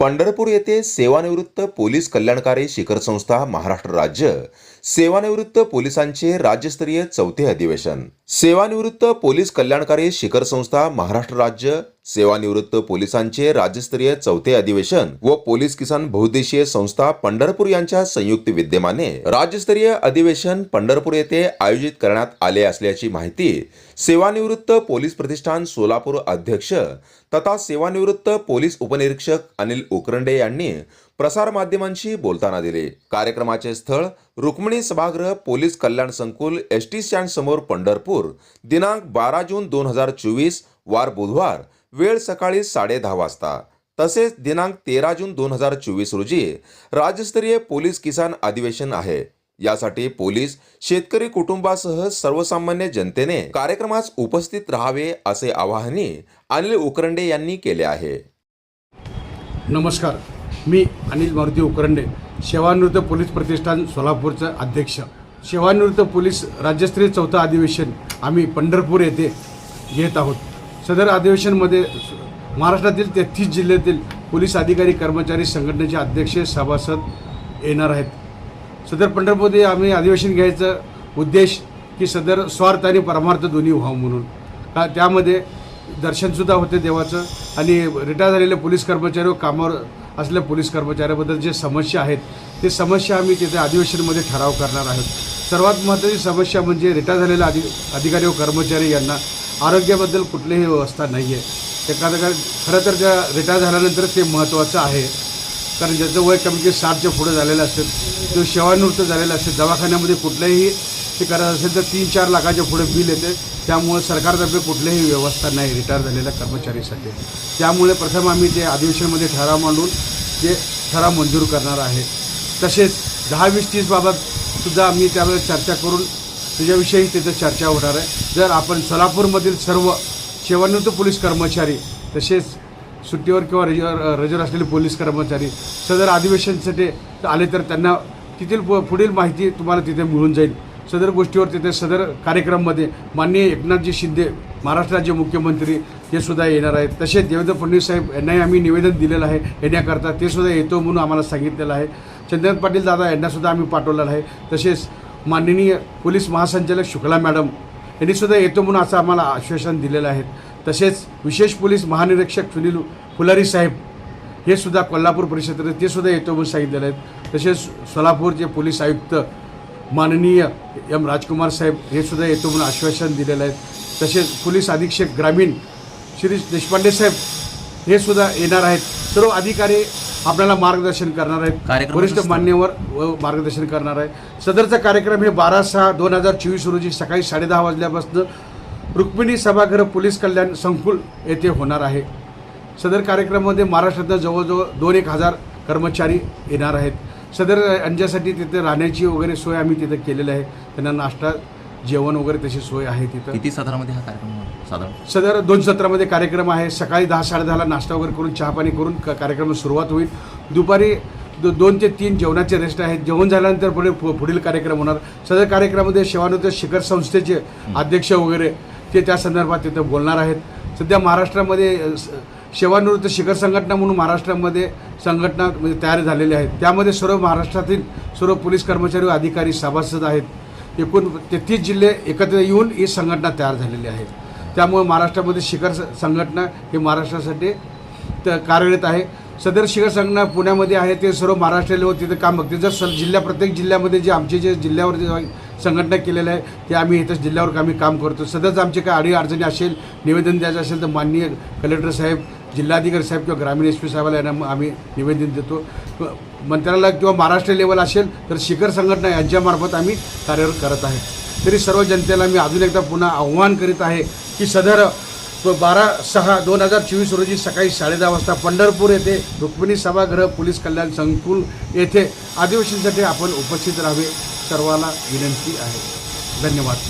पंढरपूर येथे सेवानिवृत्त पोलीस कल्याणकारी शिखर संस्था महाराष्ट्र राज्य सेवानिवृत्त पोलिसांचे राज्यस्तरीय चौथे अधिवेशन. सेवानिवृत्त पोलीस कल्याणकारी शिखर संस्था महाराष्ट्र राज्य सेवानिवृत्त पोलिसांचे राज्यस्तरीय चौथे अधिवेशन व पोलीस किसान बहुद्देशीय संस्था पंढरपूर यांच्या संयुक्त विद्यमाने राज्यस्तरीय अधिवेशन पंढरपूर येथे आयोजित करण्यात आले असल्याची माहिती सेवानिवृत्त पोलीस प्रतिष्ठान सोलापूर अध्यक्ष तथा सेवानिवृत्त पोलीस उपनिरीक्षक अनिल उकरंडे यांनी प्रसार माध्यमांशी बोलताना दिले. कार्यक्रमाचे स्थळ रुक्मिणी सभागृह पोलीस कल्याण संकुल एस टी स्टँड समोर पंढरपूर. दिनांक बारा जून दोन हजार चोवीस वार बुधवार वेळ सकाळी साडे दहा वाजता. तसेच दिनांक तेरा जून दोन हजार चोवीस रोजी राज्यस्तरीय पोलीस किसान अधिवेशन आहे. यासाठी पोलीस शेतकरी कुटुंबासह सर्वसामान्य जनतेने कार्यक्रमास उपस्थित राहावे असे आवाहनही अनिल उकरंडे यांनी केले आहे. नमस्कार. मी अनिल मारुती उकरंडे सेवानिवृत्त पोलीस प्रतिष्ठान सोलापूरचं अध्यक्ष. सेवानिवृत्त पोलीस राज्यस्तरीय चौथं अधिवेशन आम्ही पंढरपूर येथे घेत आहोत. सदर अधिवेशनमध्ये महाराष्ट्रातील तेहतीस जिल्ह्यातील पोलीस अधिकारी कर्मचारी संघटनेचे अध्यक्ष सभासद येणार आहेत. सदर पंढरपूरमध्ये आम्ही अधिवेशन घ्यायचं उद्देश की सदर स्वार्थ आणि परमार्थ दोन्ही व्हावं म्हणून. का त्यामध्ये दर्शनसुद्धा होते देवाचं आणि रिटायर झालेले पोलीस कर्मचारी कामावर असलेल्या पोलीस कर्मचाऱ्याबद्दल जे समस्या आहेत ते समस्या आम्ही तिथे अधिवेशनमध्ये ठराव करणार आहोत. सर्वात महत्त्वाची समस्या म्हणजे रिटायर झालेल्या अधि अधिकारी व कर्मचारी यांना आरोग्याबद्दल कुठलीही व्यवस्था नाही आहे एखादं काय खरं तर त्या रिटायर झाल्यानंतर ते महत्त्वाचं आहे. कारण ज्याचं वय कमी कमी साठच्या पुढे झालेलं असेल तो सेवानिवृत्त झालेला असेल दवाखान्यामध्ये कुठल्याही ते करत असेल तर तीन चार लाखाच्या पुढे बिल येते. त्यामुळे सरकारतर्फे कुठलीही व्यवस्था नाही रिटायर झालेल्या कर्मचारीसाठी. त्यामुळे प्रथम आम्ही ते अधिवेशनमध्ये ठराव मांडून ते ठराव मंजूर करणार आहे. तसेच दहा वीस तीसबाबत सुद्धा आम्ही त्यावेळेस चर्चा करून त्याच्याविषयी तिथं चर्चा होणार आहे. जर आपण सोलापूरमधील सर्व सेवानिवृत्त पोलीस कर्मचारी तसेच सुट्टीवर किंवा रज रजेवर असलेले पोलीस कर्मचारी सदर अधिवेशनसाठी आले तर त्यांना तिथील पु पुढील माहिती तुम्हाला तिथे मिळून जाईल. सदर गोष्टीवर तिथे सदर कार्यक्रममध्ये माननीय एकनाथजी शिंदे महाराष्ट्र राज्य मुख्यमंत्री ते सुद्धा येणार आहेत. तसेच देवेंद्र फडणवीस साहेब यांनाही आम्ही निवेदन दिलेलं आहे येण्याकरता ते सुद्धा येतो म्हणून आम्हाला सांगितलेलं आहे. चंद्रकांत पाटील दादा यांनासुद्धा आम्ही पाठवलेलं आहे. तसेच माननीय पोलीस महासंचालक शुक्ला मॅडम यांनीसुद्धा येतो म्हणून असं आम्हाला आश्वासन दिलेलं आहे. तसेच विशेष पोलीस महानिरीक्षक सुनील फुलारी साहेब हे सुद्धा कोल्हापूर परिषदेत ते सुद्धा येतो म्हणून सांगितलेले आहेत तसेच सोलापूरचे पोलीस आयुक्त माननीय एम राजकुमार साहेब हे सुद्धा येतो म्हणून आश्वासन दिलेलं आहे. तसेच पोलीस अधीक्षक ग्रामीण श्री देशपांडे साहेब हे सुद्धा येणार आहेत. सर्व अधिकारी आपल्याला मार्गदर्शन करणार आहेत. वरिष्ठ. मान्यवर व मार्गदर्शन करणार आहे सदरचा कार्यक्रम हे बारा सहा दोन हजार चोवीस रोजी सकाळी साडेदहा वाजल्यापासून रुक्मिणी सभागृह पोलीस कल्याण संकुल येथे होणार आहे. सदर कार्यक्रमामध्ये महाराष्ट्रातनं जवळजवळ दोन एक हजार कर्मचारी येणार आहेत. सदर यांच्यासाठी तिथे राहण्याची वगैरे सोय आम्ही तिथे केलेली आहे. त्यांना नाश्ता जेवण वगैरे तशी सोय आहे तिथं? किती सत्रामध्ये हा कार्यक्रम होणार? साधारण? सदर दोन सत्रामध्ये कार्यक्रम आहे. सकाळी दहा साडेदहाला नाश्ता वगैरे करून चहापाणी करून क- कार्यक्रम सुरुवात होईल. दुपारी दो दोन ते तीन जेवणाचे रेस्ट आहेत. जेवण झाल्यानंतर पुढे पु- पुढील कार्यक्रम होणार. सदर कार्यक्रमामध्ये सेवानिवृत्त शिखर संस्थेचे अध्यक्ष वगैरे ते त्या संदर्भात तिथं बोलणार आहेत. सध्या महाराष्ट्रामध्ये अ, स- सेवानिवृत्त शिखर संघटना म्हणून महाराष्ट्रामध्ये संघटना म्हणजे तयार झालेल्या आहेत. त्यामध्ये सर्व महाराष्ट्रातील सर्व पोलीस कर्मचारी व अधिकारी सभासद आहेत. एकूण तेहतीस जिल्हे एकत्र येऊन ही संघटना तयार झालेली आहे. त्यामुळे महाराष्ट्रामध्ये शिखर संघटना हे महाराष्ट्रासाठी त कार्यरत आहे. सदर शिखर संघटना पुण्यामध्ये आहे ते सर्व महाराष्ट्राला तिथं काम बघते जर स जिल्ह्या प्रत्येक जिल्ह्यामध्ये जे आमचे जे जिल्ह्यावर जे संघटना केलेल्या आहे ते आम्ही इथं जिल्ह्यावर आम्ही काम करतो. सदरच आमचे काय अडी अडचणी असेल निवेदन द्यायचं असेल तर माननीय कलेक्टर साहेब जिल्हाधिकारी साहेब किंवा ग्रामीण एस पी साहेबाला यांना मग आम्ही निवेदन देतो. मंत्रालय किंवा महाराष्ट्र लेवल असेल तर शिखर संघटना यांच्यामार्फत आम्ही कार्यरत करत आहे. तरी सर्व जनतेला मी अजून एकदा पुन्हा आव्हान करीत आहे की सदर बारा सहा दोन हजार चोवीस रोजी सकाळी साडेदहा वाजता पंढरपूर येथे रुक्मिणी सभागृह पोलीस कल्याण संकुल येथे अधिवेशनासाठी आपण उपस्थित राहावे सर्वांना विनंती आहे. धन्यवाद.